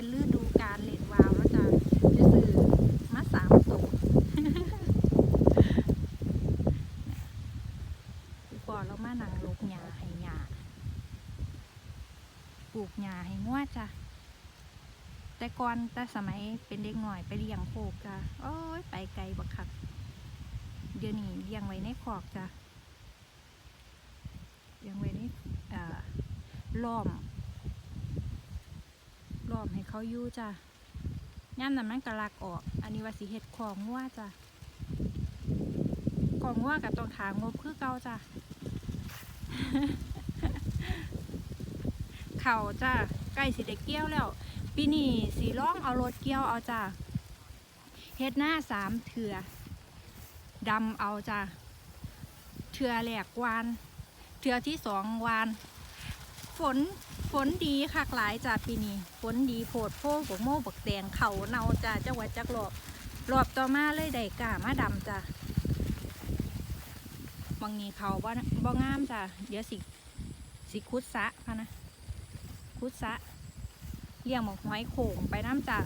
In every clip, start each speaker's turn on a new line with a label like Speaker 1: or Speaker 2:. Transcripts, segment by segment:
Speaker 1: เป็นฤดูการเล่นวาวแล้วจ้ะจะซื้อมาสามตัวพี่ปอเรามานังลกหญ้าให้หญ้าปลูกหญ้าให้งวดจ้ะแต่ก่อนแต่สมัยเป็นเด็กหน่อยไปเลี้ยงโคกจ้ะโอ้ยไปไกลบักคักเดี๋ยวนี้เลี้ยงไว้ในคอกจ้ะเลี้ยงไว้ในอ่อล้อม ล้อมให้เขาอยู่จ้ะย่ามนั้นมันกระลักออก อันนี้ว่าสิเฮ็ดของงัวจ้ะของงัวกับต้องถามงบคือเก่าจ้ะเข่าจ้ะใกล้สิได้เกี่ยวแล้ว ปีนี้สีร้องเอารถเกี่ยวเอาจ้ะเฮ็ดหน้าสามเถื่อดำเอาจ้ะเถื่อแหลกวานเถื่อที่สองวาน ฝน ฝนดีคักหลายจ้ะปีนี้ฝนดีโพดโพบกโม่บกแดงเขาเนาจ้ะจังหวัดจักรอบรอบต่อมาเลยได้กามาดำจ้ะบางนี้เขาบ่บ่งามจ้ะเดี๋ยวสิสิคุดสะพะนะคุดสะเลี้ยงหมกหอยโข่งไปน้ำจ้ะ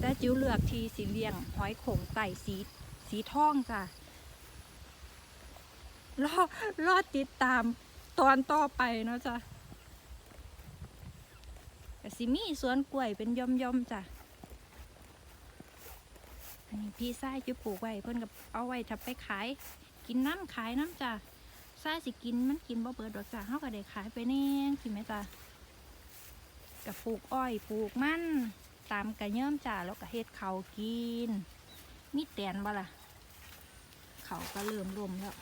Speaker 1: แต่จิ๋วเลือกทีสีเลี้ยงหอยโข่งไต่สีสีทองจ้ะรอรอติดตามตอนต่อไปเนาะจ้ะ กสิมีสวนกล้วยเป็นย่อมย่อมๆจ้ะ อันนี้พี่ไส้จิ๋วปลูกไว้เพิ่นกับเอาไว้ทับไปขาย กินน้ำขายน้ำจ้ะไส้สิกินมันกินบ่เบิดดอกจ้ะเขาก็ได้ขายไปแน่สิไหมจ้ะกับปลูกอ้อยปลูกมันตามกระเยิ่มจ่าแล้วก็เฮ็ดเขากิน มีแตนบ่ล่ะ เขาก็เริ่มรวมแล้ว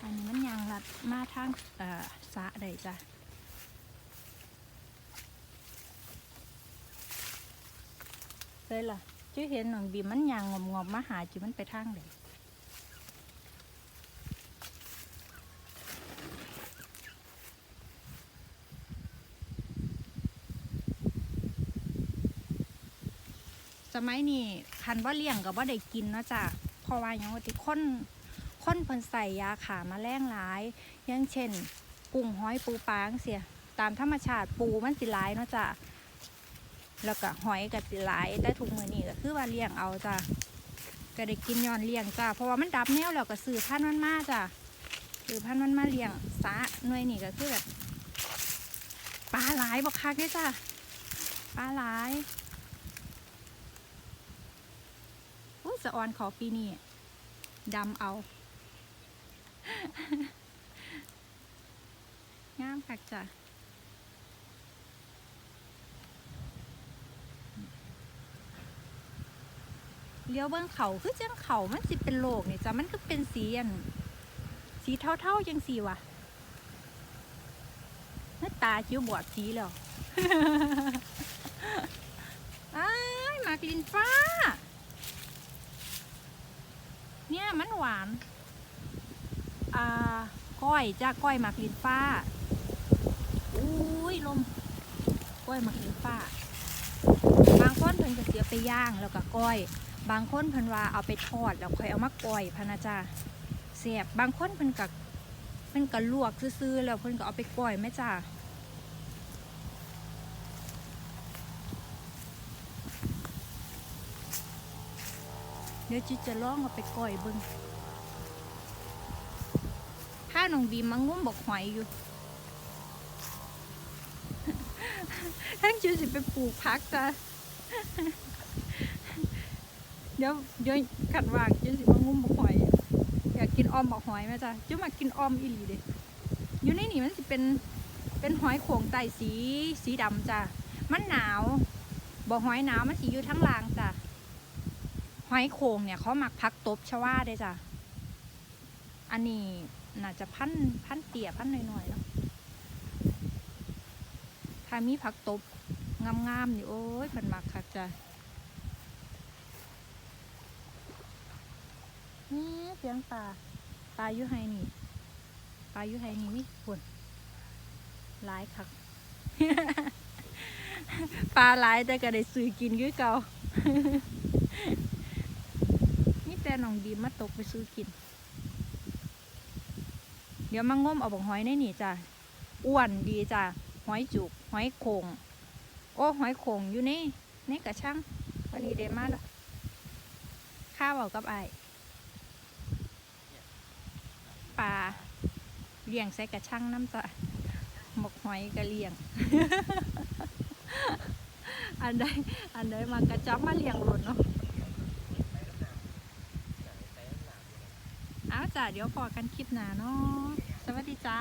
Speaker 1: อันนี้มันยางรัดมาทางสะได้จ้ะ เลยล่ะจื้อเห็นหนังบีมันยางงอมงอมมาหาจิมันไปทางไหนสมัยนี้คันว่าเลี้ยงกับว่าได้กินเนาะจ้ะเพราะว่าอย่างว่าติคนค้นเพิ่นใส่ยาขามาแรงหลาย อย่างเช่น กุ้งห้อยปูปลางเสียตามธรรมชาติปูมันสิหลายเนาะจ้ะ แล้วก็หอยก็สิหลายแต่ทุกมือนี้ก็คือว่าเลี้ยงเอาจ้ะก็ได้กินย้อนเลี้ยงจ้ะเพราะว่ามันดับแนวแล้วก็ซื้อพันธุ์มันมาจ้ะซื้อพันธุ์มันมาเลี้ยงสาหน่วยนี่ก็คือแบบปลาหลายบ่คักเด้จ้ะปลาหลายโอ้สะออนขอปีนี้ดำเอางามคักจ้ะ เลี้ยวเบื้องเขาคือจังเขามันสิเป็นโลกนี่จ้ะมันก็เป็นสีอันสีเท่าๆจังสีวะหน้าตาคิ้วบอดสีแล้วอ้มากลินฟ้า เนี่ยมันหวาน อ่า ก้อยจ้าก้อยมากลินฟ้า อุ้ยลม ก้อยมากลินฟ้า บางคนเพิ่นก็เสียไปย่างแล้วก็ก้อย บางคนเพิ่นว่าเอาไปทอดแล้วค่อยเอามาก้อยพะนะจ้าเสียบบางคนเพิ่นก็เพิ่นก็ลวกซื่อๆแล้วเพิ่นก็เอาไปก้อยแม่จ้าเดี๋ยวจิจะลองเอาไปก้อยเบิ่งถ้าน้องบีมมางุ้มบอกหอยอยู่ทั้งจิวสิไปปลูกพักจ้ะ ดี๋ยวเดี๋ยวขัดวางจิวสิมางุ้มบอกหอย อยากกินออมบอกหอยไหมจ้ะจิวมากินออมอีหลีเด้อยู่ในนี่มันสิเป็นเป็นหอยโข่งไตสีสีดำจ้ะมันหนาวบอหอยหนาวมันสิอยู่ทั้งล่างจ้ะหอยโข่งเนี่ยเขาหมักพักตบชวาได้จ้ะอันนี้น่าจะพันพันเตี่ยพันหน่อยๆเนาะถ้ามีผักตบงามๆนี่โอ้ยมันมักคักจ้ะ นี่เสียงปลาปลาอยู่ไฮนี่ปลาอยู่ไฮนี่นี่ฝนหลายคักปลาหลายแต่ก็ได้ซื้อกินคือเก่านี่แต่น้องดีมาตกไปซื้อกิน เดี๋ยวมางมเอาบักหอยในนี่จ้ะอ้วนดีจ้ะหอยจุก หอยโขงโอ้หอยโขงอยู่นี่นี่กระช่างวันนี้เดมาล้วข้าวเอากับไอายป ลาเลี้ยงใส่กระชังน้ำตาหมกหอยกระเลี้ยง อันใดอันใดมากระจับมาเลี้ยงหล่นเนาะเอาจ้ะเดี๋ยวพอกันคลิปหนาเนาะสวัสดีจ้า